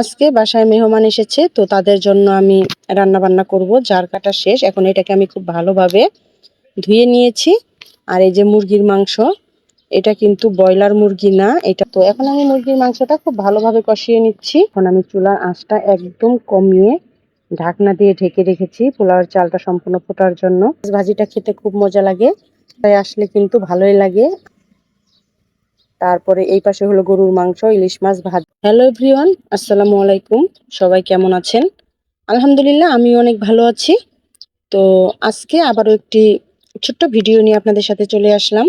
আজকে বাসায় মেহমান এসেছে, তো তাদের জন্য আমি রান্না বান্না করব। যার কাটা শেষ, এখন এটাকে আমি খুব ভালোভাবে ধুয়ে নিয়েছি। আর এই যে মুরগির মাংস, এটা কিন্তু ব্রয়লার মুরগি না, এটা তো এখন আমি মুরগির মাংসটা খুব ভালোভাবে কষিয়ে নিচ্ছি। এখন আমি চুলার আঁচটা একদম কমিয়ে ঢাকনা দিয়ে ঢেকে রেখেছি, পোলাওয়ের চালটা সম্পূর্ণ ফোটার জন্য। ভাজিটা খেতে খুব মজা লাগে, তাই আসলে কিন্তু ভালোই লাগে। তারপরে এই পাশে হলো গরুর মাংস, ইলিশ মাছ, ভাত। হ্যালো এভরিওয়ান, আসসালামু আলাইকুম। সবাই কেমন আছেন? আলহামদুলিল্লাহ আমি অনেক ভালো আছি। তো আজকে আবারও একটি ছোট্ট ভিডিও নিয়ে আপনাদের সাথে চলে আসলাম।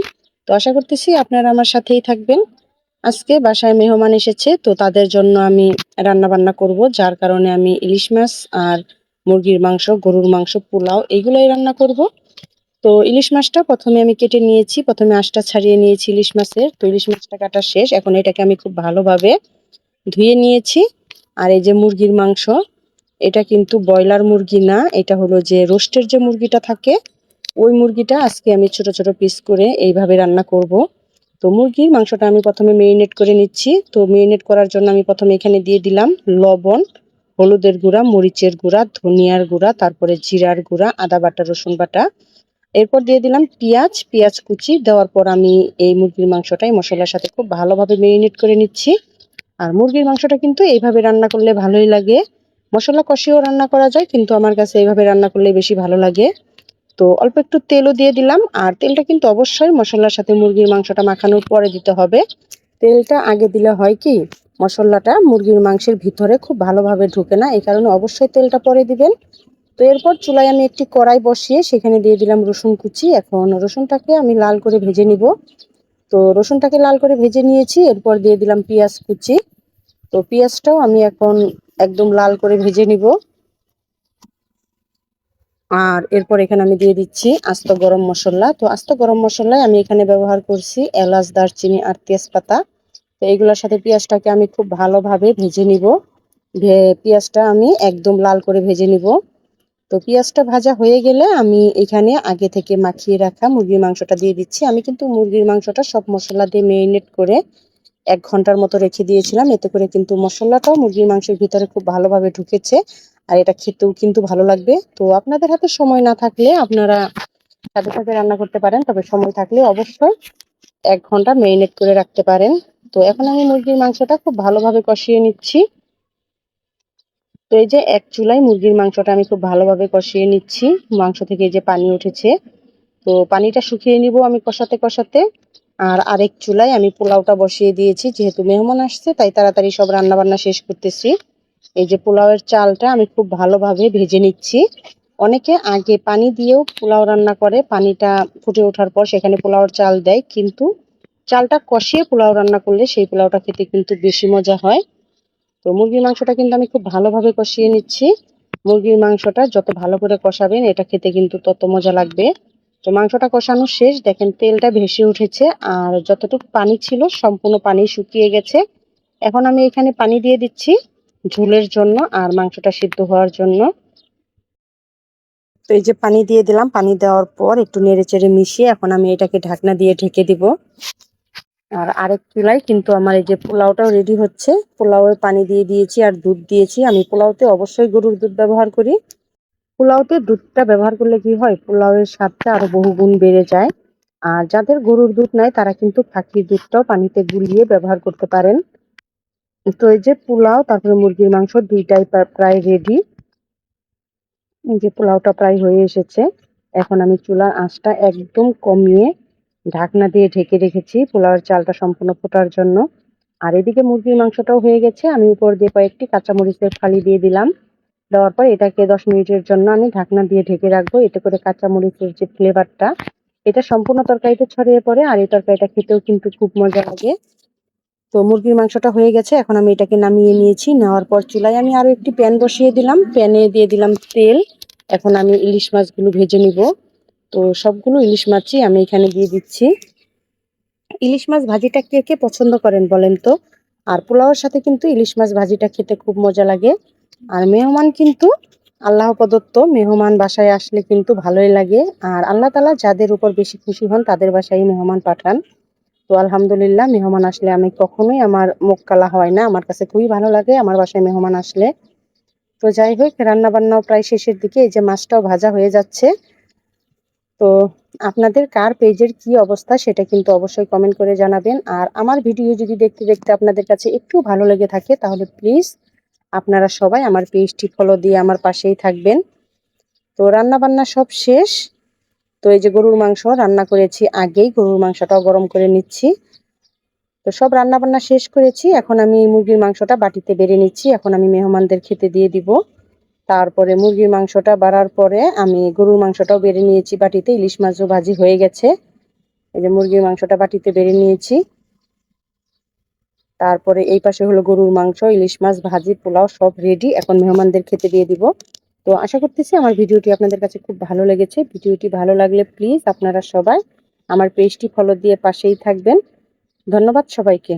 তো আশা করতেছি আপনারা আমার সাথেই থাকবেন। আজকে বাসায় মেহমান এসেছে, তো তাদের জন্য আমি রান্না বান্না করব, যার কারণে আমি ইলিশ মাছ আর মুরগির মাংস, গরুর মাংস, পোলাও এগুলোই রান্না করব। তো ইলিশ মাছটা প্রথমে আমি কেটে নিয়েছি, প্রথমে আঁশটা ছাড়িয়ে নিয়েছি ইলিশ মাছের। তো ইলিশ মাছটা কাটা শেষ, এখন এটাকে আমি খুব ভালোভাবে ধুয়ে নিয়েছি। আর এই যে মুরগির মাংস, এটা কিন্তু ব্রয়লার মুরগি না, এটা হলো যে রোস্টের যে মুরগিটা থাকে, ওই মুরগিটা আজকে আমি ছোট ছোট পিস করে এইভাবে রান্না করব। তো মুরগির মাংসটা আমি প্রথমে মেরিনেট করে নিচ্ছি। তো মেরিনেট করার জন্য আমি প্রথমে এখানে দিয়ে দিলাম লবণ, হলুদের গুঁড়া, মরিচের গুঁড়া, ধনিয়ার গুঁড়া, তারপরে জিরার গুঁড়া, আদা বাটা, রসুন বাটা। এরপর দিয়ে দিলাম পেঁয়াজ পেঁয়াজ কুচি। দেওয়ার পর আমি এই মুরগির মাংসটাই মশলার সাথে খুব ভালোভাবে মেরিনেট করে নিচ্ছি। আর মুরগির মাংসটা কিন্তু এইভাবে রান্না করলে ভালোই লাগে। মশলা কষিয়েও রান্না করা যায়, কিন্তু আমার কাছে এইভাবে রান্না করলে বেশি ভালো লাগে। তো অল্প একটু তেলও দিয়ে দিলাম। আর তেলটা কিন্তু অবশ্যই মশলার সাথে মুরগির মাংসটা মাখানোর পরে দিতে হবে। তেলটা আগে দিলে হয় কি, মশলাটা মুরগির মাংসের ভিতরে খুব ভালোভাবে ঢুকে না, এই কারণে অবশ্যই তেলটা পরে দিবেন। তো এরপর চুলায় আমি একটি কড়াই বসিয়ে সেখানে দিয়ে দিলাম রসুন কুচি। এখন রসুনটাকে আমি লাল করে ভেজে নিব। তো রসুনটাকে লাল করে ভেজে নিয়েছি, এরপর দিয়ে দিলাম পেঁয়াজ কুচি। তো পেঁয়াজটাও আমি এখন একদম লাল করে ভেজে নিব। আর এরপর এখানে আমি দিয়ে দিচ্ছি আস্ত গরম মশলা। তো আস্ত গরম মশলায় আমি এখানে ব্যবহার করছি এলাচ, দারচিনি আর তেজপাতা। তো এইগুলোর সাথে পেঁয়াজটাকে আমি খুব ভালোভাবে ভেজে নিব। পেঁয়াজটা আমি একদম লাল করে ভেজে নিব। তো পেঁয়াজটা ভাজা হয়ে গেলে আমি এখানে আগে থেকে মাখিয়ে রাখা মুরগির মাংসটা দিয়ে দিচ্ছি। আমি কিন্তু মুরগির মাংসটা সব মশলা দিয়ে মেরিনেট করে এক ঘণ্টার মতো রেখে দিয়েছিলাম। এতে করে কিন্তু মশলাটাও মুরগির মাংসের ভিতরে খুব ভালোভাবে ঢুকেছে। আর এটা খেতেও কিন্তু ভালো লাগবে। তো আপনাদের হাতে সময় না থাকলে আপনারা সাথে সাথে রান্না করতে পারেন। তবে সময় থাকলে অবশ্যই এক ঘণ্টা মেরিনেট করে রাখতে পারেন। তো এখন আমি মুরগির মাংসটা খুব ভালোভাবে কষিয়ে নিচ্ছি। তো এই যে এক চুলায় মুরগির মাংসটা আমি খুব ভালোভাবে কষিয়ে নিচ্ছি। মাংস থেকে যে পানি উঠেছে। তো পানিটা শুকিয়ে নিব আমি কষাতে কষাতে। আর আরেক চুলায় আমি পোলাওটা বসিয়ে দিয়েছি। যেহেতু মেহমান আসছে, তাই তাড়াতাড়ি সব রান্না বান্না শেষ করতেছি। এই যে পোলাওয়ের চালটা আমি খুব ভালোভাবে ভেজে নিচ্ছি। অনেকে আগে পানি দিয়েও পোলাও রান্না করে। পানিটা ফুটে ওঠার পর সেখানে পোলাওর চাল দেয়। কিন্তু চালটা কষিয়ে পোলাও রান্না করলে সেই পোলাওটা খেতে কিন্তু বেশি মজা হয়। তো মুরগির মাংসটা কিন্তু আমি খুব ভালোভাবে কষিয়ে নিচ্ছি। মুরগির মাংসটা যত ভালো করে কষাবেন, এটা খেতে কিন্তু তত মজা লাগবে। তো মাংসটা কষানো শেষ, দেখেন তেলটা ভেসে উঠেছে, আর যতটুকু পানি ছিল সম্পূর্ণ পানি শুকিয়ে গেছে। এখন আমি এখানে পানি দিয়ে দিচ্ছি ঝোলের জন্য আর মাংসটা সিদ্ধ হওয়ার জন্য। তো এই যে পানি দিয়ে দিলাম, পানি দেওয়ার পর একটু নেড়ে চেড়ে মিশিয়ে এখন আমি এটাকে ঢাকনা দিয়ে ঢেকে দিব। আর আরেক চুলায়, কিন্তু আমার এই যে পোলাওটাও রেডি হচ্ছে। পোলাওয়ে পানি দিয়ে দিয়েছি আর দুধ দিয়েছি। আমি পোলাওতে অবশ্যই গরুর দুধ ব্যবহার করি। পোলাওতে দুধটা ব্যবহার করলে কি হয়? পোলাওয়ের স্বাদটা আরও বহুগুণ বেড়ে যায়। আর যাদের গরুর দুধ নাই, তারা কিন্তু ফাঁকির দুধটাও পানিতে গুলিয়ে ব্যবহার করতে পারেন। তো এই যে পোলাও, তারপরে মুরগির মাংস দুইটাই প্রায় রেডি এই যে পোলাওটা প্রায় হয়ে এসেছে। এখন আমি চুলার আঁচটা একদম কমিয়ে ঢাকনা দিয়ে ঢেকে রেখেছি, পোলাওয়ের চালটা সম্পূর্ণ ফোটার জন্য। আর এদিকে মুরগির মাংসটাও হয়ে গেছে, আমি উপর দিয়ে কয়েকটি কাঁচামরিচের ফালি দিয়ে দিলাম। দেওয়ার পর এটাকে দশ মিনিটের জন্য আমি ঢাকনা দিয়ে ঢেকে রাখব, এতে করে কাঁচামরিচের যে ফ্লেভারটা এটা সম্পূর্ণ তরকারিতে ছড়িয়ে পড়ে, আর এই তরকারিটা খেতেও কিন্তু খুব মজা লাগে। তো মুরগির মাংসটা হয়ে গেছে, এখন আমি এটাকে নামিয়ে নিয়েছি। নেওয়ার পর চুলায় আমি আরও একটি প্যান বসিয়ে দিলাম। প্যানে দিয়ে দিলাম তেল। এখন আমি ইলিশ মাছগুলো ভেজে নিব। তো সবগুলো ইলিশ মাছই আমি এখানে দিয়ে দিচ্ছি। ইলিশ মাছ ভাজিটা কে কে পছন্দ করেন বলেন তো? আর পোলাওয়ের সাথে কিন্তু ইলিশ মাছ ভাজিটা খেতে খুব মজা লাগে। আর মেহমান কিন্তু আল্লাহ প্রদত্ত মেহমান বাসায় আসলে কিন্তু ভালোই লাগে। আর আল্লাহ তালা যাদের উপর বেশি খুশি হন তাদের বাসায় মেহমান পাঠান। তো আলহামদুলিল্লাহ মেহমান আসলে আমি কখনোই আমার মুখ কালা হয় না। আমার কাছে খুবই ভালো লাগে আমার বাসায় মেহমান আসলে। তো যাই হোক, রান্নাবান্নাও প্রায় শেষের দিকে। এই যে মাছটাও ভাজা হয়ে যাচ্ছে। তো আপনাদের কার পেজের কি অবস্থা সেটা কিন্তু অবশ্যই কমেন্ট করে জানাবেন। আর আমার ভিডিও যদি দেখতে দেখতে আপনাদের কাছে একটু ভালো লেগে থাকে, তাহলে প্লিজ আপনারা সবাই আমার পেজটি ফলো দিয়ে আমার পাশেই থাকবেন। তো রান্না বান্না সব শেষ। তো এই যে গরুর মাংস রান্না করেছি আগেই, গরুর মাংসটাও গরম করে নিচ্ছি। তো সব রান্না বান্না শেষ করেছি, এখন আমি মুরগির মাংসটা বাটিতে বেড়ে নিচ্ছি, এখন আমি মেহমানদের খেতে দিয়ে দিব। তারপরে মুরগির মাংসটা বাড়ার পরে আমি গরুর মাংসটাও বেড়ে নিয়েছি বাটিতে, ইলিশ মাছও ভাজি হয়ে গেছে। এই যে মুরগির মাংসটা বাটিতে বেড়ে নিয়েছি। তারপরে এই পাশে হলো গরুর মাংস, ইলিশ মাছ, ভাজি, পোলাও সব রেডি এখন মেহমানদের খেতে দিয়ে দিব। তো আশা করতেছি আমার ভিডিওটি আপনাদের কাছে খুব ভালো লেগেছে। ভিডিওটি ভালো লাগলে প্লিজ আপনারা সবাই আমার পেজটি ফলো দিয়ে পাশেই থাকবেন। ধন্যবাদ সবাইকে।